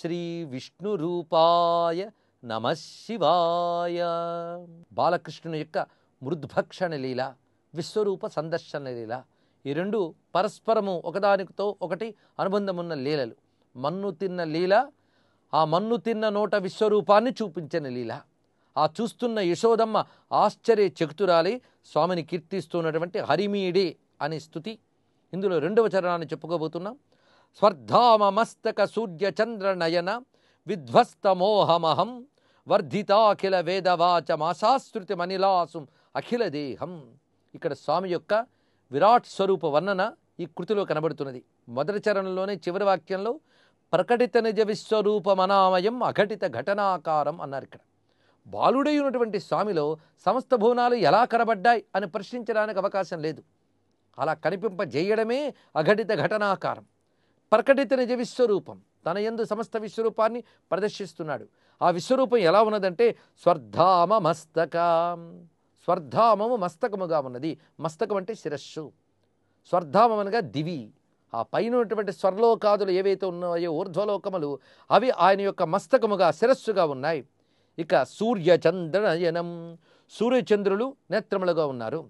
శ్రీ విష్ణు రూపాయ నమ శివాయ. బాలకృష్ణుని యొక్క మృద్భక్షణ లీల విశ్వరూప సందర్శన లీల ఈ రెండు పరస్పరము ఒకదానితో ఒకటి అనుబంధమున్న లీలలు. మన్ను తిన్న లీల ఆ మన్ను తిన్న నోట విశ్వరూపాన్ని చూపించిన లీల. ఆ చూస్తున్న యశోదమ్మ ఆశ్చర్య చకుతురాలి స్వామిని కీర్తిస్తున్నటువంటి హరిమీడి అనే స్థుతి. ఇందులో రెండవ చరణాన్ని చెప్పుకోబోతున్నాం. స్వర్ధామస్తక సూర్యచంద్రనయన సూర్య చంద్ర నయన విధ్వస్తమోహమహం వర్ధితాఖిల వేదవాచమాశాశ్రుతి మనిలాసుం అఖిల దేహం ఇక్కడ స్వామి యొక్క విరాట్ స్వరూప వర్ణన ఈ కృతిలో కనబడుతున్నది. మొదటి చరణంలోనే చివరి వాక్యంలో ప్రకటిత నిజ విశ్వరూపమనామయం అఘటిత ఘటనాకారం అన్నారు ఇక్కడ. బాలుడై ఉన్నటువంటి స్వామిలో సమస్త భువనాలు ఎలా కనబడ్డాయి అని ప్రశ్నించడానికి అవకాశం లేదు. అలా కనిపింపజేయడమే అఘటిత ఘటనాకారం. ప్రకటిత నిజ విశ్వరూపం. తన యందు సమస్త విశ్వరూపాన్ని ప్రదర్శిస్తున్నాడు. ఆ విశ్వరూపం ఎలా ఉన్నదంటే స్వర్ధామ మస్తకం. స్వర్ధామము మస్తకముగా ఉన్నది. మస్తకం అంటే శిరస్సు. స్వర్ధామం అనగా దివి. ఆ పైన ఉన్నటువంటి స్వర్లోకాదులు ఏవైతే ఉన్నాయో ఊర్ధ్వలోకములు అవి ఆయన యొక్క మస్తకముగా శిరస్సుగా ఉన్నాయి. ఇక సూర్యచంద్రనయనం. సూర్యచంద్రులు నేత్రములుగా ఉన్నారు.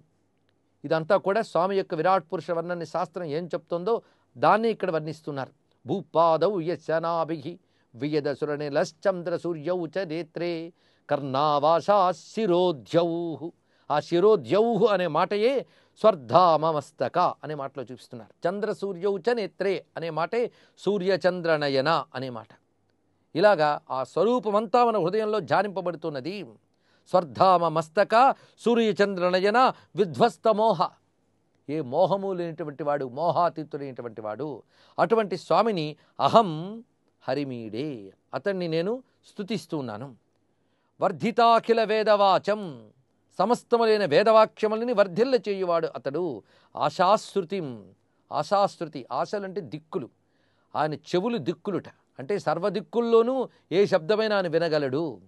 ఇదంతా కూడా స్వామి యొక్క విరాట్ పురుష వర్ణని శాస్త్రం ఏం చెప్తుందో దాన్ని ఇక్కడ వర్ణిస్తున్నారు. భూపాదౌ యశనాభి వియదశురణే లశ్చంద్ర సూర్యౌ చ నేత్రే కర్ణావాసా శిరోధ్యౌ ఆ శిరోధ్యౌ అనే మాటయే స్వర్ధామమస్తక అనే మాటలో చూపిస్తున్నారు. చంద్ర సూర్యౌ చ నేత్రే అనే మాటే సూర్యచంద్రనయన అనే మాట. ఇలాగా ఆ స్వరూపమంతా మన హృదయంలో జానింపబడుతున్నది. స్వర్ధామ మస్తక సూర్యచంద్రనయన విధ్వస్తమోహ. ఏ మోహము లేనటువంటి వాడు మోహాతీతుడైనటువంటి వాడు అటువంటి స్వామిని అహం హరిమీడే. అతన్ని నేను స్తుతిస్తున్నాను వర్ధితాఖిల వేదవాచం సమస్తములైన వేదవాక్యములని వర్ధిల్ల చేయువాడు అతడు. ఆశాశ్రుతిం ఆశాశ్రుతి ఆశలంటే దిక్కులు. ఆయన చెవులు దిక్కులుట. అంటే సర్వదిక్కుల్లోనూ ఏ శబ్దమైనా ఆయన వినగలడు.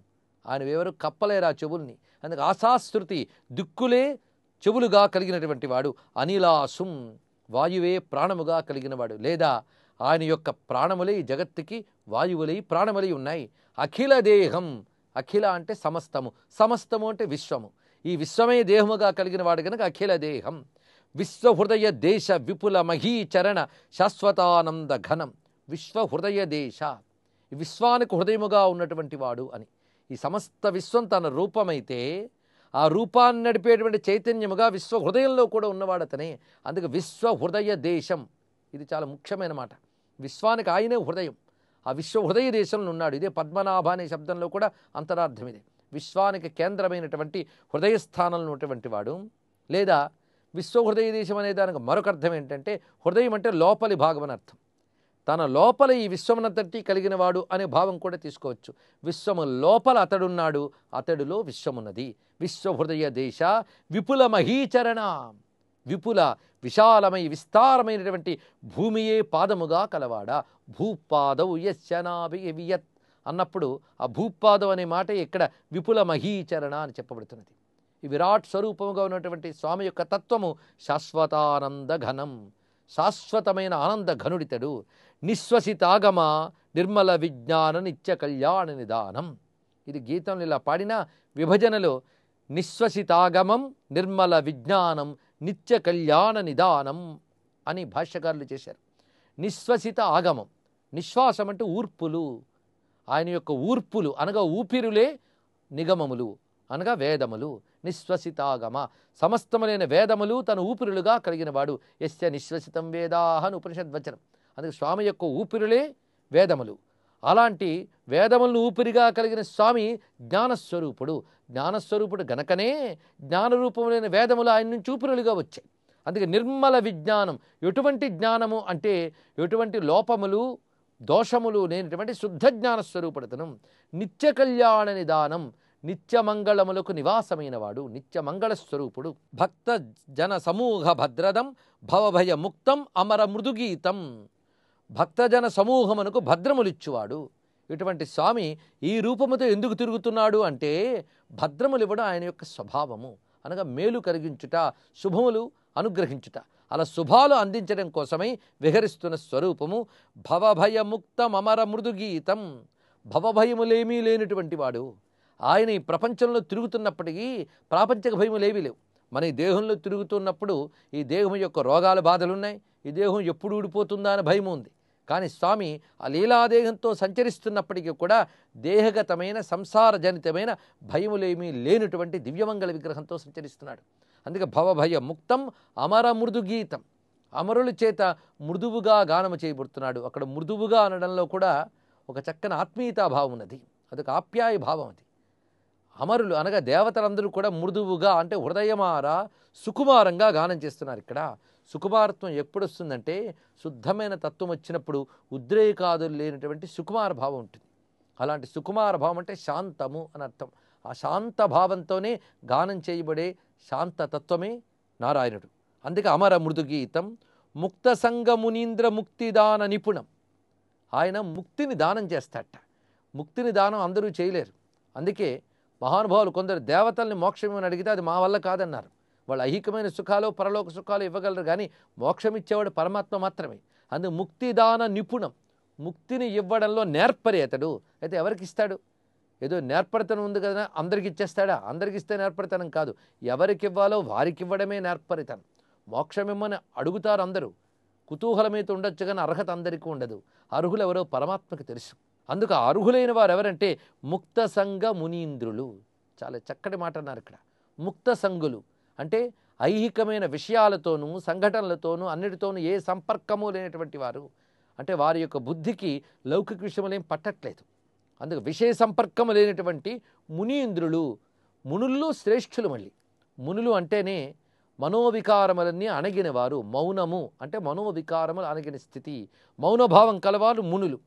ఆయన ఎవరు కప్పలేరు ఆ చెవుల్ని. అందుకు ఆశాశ్రుతి దిక్కులే చెవులుగా కలిగినటువంటి వాడు అనిలాసుం వాయువే ప్రాణముగా కలిగినవాడు. లేదా ఆయన యొక్క ప్రాణములై జగత్తుకి వాయువులై ప్రాణములై ఉన్నాయి. అఖిల దేహం అఖిల అంటే సమస్తము. సమస్తము అంటే విశ్వము. ఈ విశ్వమే దేహముగా కలిగిన వాడు కనుక అఖిల దేహం. విశ్వహృదయ దేశ విపుల మహీచరణ శాశ్వతానంద ఘనం. విశ్వహృదయ దేశ. విశ్వానికి హృదయముగా ఉన్నటువంటి వాడు అని. ఈ సమస్త విశ్వం తన రూపమైతే ఆ రూపాన్ని నడిపేటువంటి చైతన్యముగా విశ్వ హృదయంలో కూడా ఉన్నవాడు అతనే. అందుకు విశ్వ హృదయ దేశం ఇది చాలా ముఖ్యమైన మాట. విశ్వానికి ఆయనే హృదయం. ఆ విశ్వ హృదయ దేశంలో ఉన్నాడు. ఇదే పద్మనాభ అనే శబ్దంలో కూడా అంతరార్థం ఇదే. విశ్వానికి కేంద్రమైనటువంటి హృదయ స్థానంలో ఉన్నటువంటి వాడు. లేదా విశ్వ హృదయ దేశం అనే దానికి మరొక అర్థం ఏంటంటే హృదయం అంటే లోపలి భాగం అని అర్థం. తన లోపల ఈ విశ్వమునంతటి కలిగిన వాడు అనే భావం కూడా తీసుకోవచ్చు. విశ్వము లోపల అతడున్నాడు అతడిలో విశ్వమున్నది. విశ్వహృదయ దేశ విపుల మహీచరణ. విపుల విశాలమై విస్తారమైనటువంటి భూమియే పాదముగా కలవాడా. భూపాదవు యశనాభియత్ అన్నప్పుడు ఆ భూపాదం అనే మాట ఇక్కడ విపుల మహీచరణ అని చెప్పబడుతున్నది. ఈ విరాట్ స్వరూపముగా ఉన్నటువంటి స్వామి యొక్క తత్వము శాశ్వతానంద ఘనం శాశ్వతమైన ఆనంద ఘనుడితడు నిశ్వసితాగమ నిర్మల విజ్ఞాన నిత్య కళ్యాణ నిదానం. ఇది గీతంలో ఇలా పాడిన విభజనలో నిశ్వసితాగమం నిర్మల విజ్ఞానం నిత్య కళ్యాణ నిదానం అని భాష్యకారులు చేశారు. నిశ్వసిత ఆగమం నిశ్వాసం అంటే ఊర్పులు. ఆయన యొక్క ఊర్పులు అనగా ఊపిరులే నిగమములు అనగా వేదములు. నిశ్వసితాగమ సమస్తములైన వేదములు తన ఊపిరులుగా కలిగిన వాడు ఎస్య నిశ్వసితం వేదాహను ఉపనిషద్వచనం అందుకే స్వామి యొక్క ఊపిరులే వేదములు. అలాంటి వేదములను ఊపిరిగా కలిగిన స్వామి జ్ఞానస్వరూపుడు. జ్ఞానస్వరూపుడు గనకనే జ్ఞానరూపములైన వేదములు ఆయన నుంచి ఊపిరులుగా వచ్చాయి. అందుకే నిర్మల విజ్ఞానం. ఎటువంటి జ్ఞానము అంటే ఎటువంటి లోపములు దోషములు లేనటువంటి శుద్ధ జ్ఞాన స్వరూపుడతను నిత్య కళ్యాణ నిదానం. నిత్యమంగళములకు నివాసమైన వాడు. నిత్యమంగళ స్వరూపుడు. భక్త జన సమూహ భద్రదం భవభయ ముక్తం అమర మృదుగీతం. భక్తజన సమూహమునకు భద్రములిచ్చువాడు. ఇటువంటి స్వామి ఈ రూపముతో ఎందుకు తిరుగుతున్నాడు అంటే భద్రములు ఇవ్వడం ఆయన యొక్క స్వభావము. అనగా మేలు కలిగించుట శుభములు అనుగ్రహించుట. అలా శుభాలు అందించడం కోసమై విహరిస్తున్న స్వరూపము భవభయముక్తం అమర మృదుగీతం భవభయములేమీ లేనటువంటి వాడు. ఆయన ఈ ప్రపంచంలో తిరుగుతున్నప్పటికీ ప్రాపంచిక భయములేవీ లేవు. మన ఈ దేహంలో తిరుగుతున్నప్పుడు ఈ దేహం యొక్క రోగాల బాధలున్నాయి ఈ దేహం ఎప్పుడు ఊడిపోతుందా అనే భయం ఉంది. కానీ స్వామి ఆ లీలాదేహంతో సంచరిస్తున్నప్పటికీ కూడా దేహగతమైన సంసారజనితమైన భయములేమీ లేనటువంటి దివ్యమంగళ విగ్రహంతో సంచరిస్తున్నాడు. అందుకే భవభయ ముక్తం అమర మృదు గీతం. అమరుల చేత మృదువుగా గానము చేయబడుతున్నాడు. అక్కడ మృదువుగా అనడంలో కూడా ఒక చక్కని ఆత్మీయతాభావం ఉన్నది. అదొక ఆప్యాయ భావం అది. అమరులు అనగా దేవతలందరూ కూడా మృదువుగా అంటే హృదయమార సుకుమారంగా గానం చేస్తున్నారు ఇక్కడ. సుకుమారత్వం ఎప్పుడు వస్తుందంటే శుద్ధమైన తత్వం వచ్చినప్పుడు ఉద్రేకాదులు లేనటువంటి సుకుమార భావం ఉంటుంది. అలాంటి సుకుమార భావం అంటే శాంతము అని అర్థం. ఆ శాంత భావంతోనే గానం చేయబడే శాంత తత్వమే నారాయణుడు. అందుకే అమర మృదుగీతం ముక్త సంగమునీంద్ర ముక్తిదాన నిపుణం. ఆయన ముక్తిని దానం చేస్తాట ముక్తిని దానం అందరూ చేయలేరు. అందుకే మహానుభావులు కొందరు దేవతల్ని మోక్షం అడిగితే అది మా వల్ల కాదన్నారు. వాళ్ళు ఐహికమైన సుఖాలు పరలోక సుఖాలు ఇవ్వగలరు కానీ మోక్షం ఇచ్చేవాడు పరమాత్మ మాత్రమే. అందుకు ముక్తిదాన నిపుణం. ముక్తిని ఇవ్వడంలో నేర్పరి అతడు అయితే ఎవరికి ఇస్తాడు ఏదో నేర్పరితనం ఉంది కదా అందరికి ఇచ్చేస్తాడా అందరికి ఇస్తే నేర్పరితనం కాదు. ఎవరికి ఇవ్వాలో వారికి ఇవ్వడమే నేర్పరితనం. మోక్షమిమ్మని అడుగుతారు అందరూ కుతూహలమైతే ఉండొచ్చు కానీ అర్హత అందరికీ ఉండదు. అర్హులు ఎవరో పరమాత్మకి తెలుసు. అందుకు అర్హులైన వారు ఎవరంటే ముక్త సంఘ మునీంద్రులు. చాలా చక్కటి మాట అన్నారు ఇక్కడ. ముక్త సంఘులు. అంటే ఐహికమైన విషయాలతోనూ సంఘటనలతోనూ అన్నిటితోనూ ఏ సంపర్కము లేనటువంటి వారు. అంటే వారి యొక్క బుద్ధికి లౌకిక విషయములేం పట్టట్లేదు. అందుకు విషయ సంపర్కము లేనటువంటి మునీంద్రులు మునుల్లో శ్రేష్ఠులు మళ్ళీ. మునులు అంటేనే మనోవికారములన్నీ అణగిన వారు. మౌనము. అంటే మనోవికారములు అణగిన స్థితి. మౌనభావం కలవారు మునులు.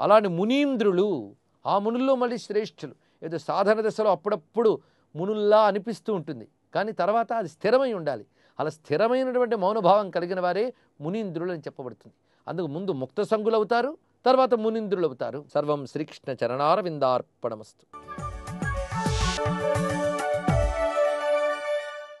అలాంటి మునీంద్రులు ఆ మునుల్లో మళ్ళీ శ్రేష్ఠులు. ఏదో సాధన దశలో అప్పుడప్పుడు మునుల్లా అనిపిస్తూ ఉంటుంది. కానీ తర్వాత అది స్థిరమై ఉండాలి. అలా స్థిరమైనటువంటి మౌనభావం కలిగిన వారే మునీంద్రులు అని చెప్పబడుతుంది. అందుకు ముందు ముక్త సంగులు అవుతారు తర్వాత మునీంద్రులు అవుతారు సర్వం శ్రీకృష్ణ చరణారవిందార్పణమస్తు.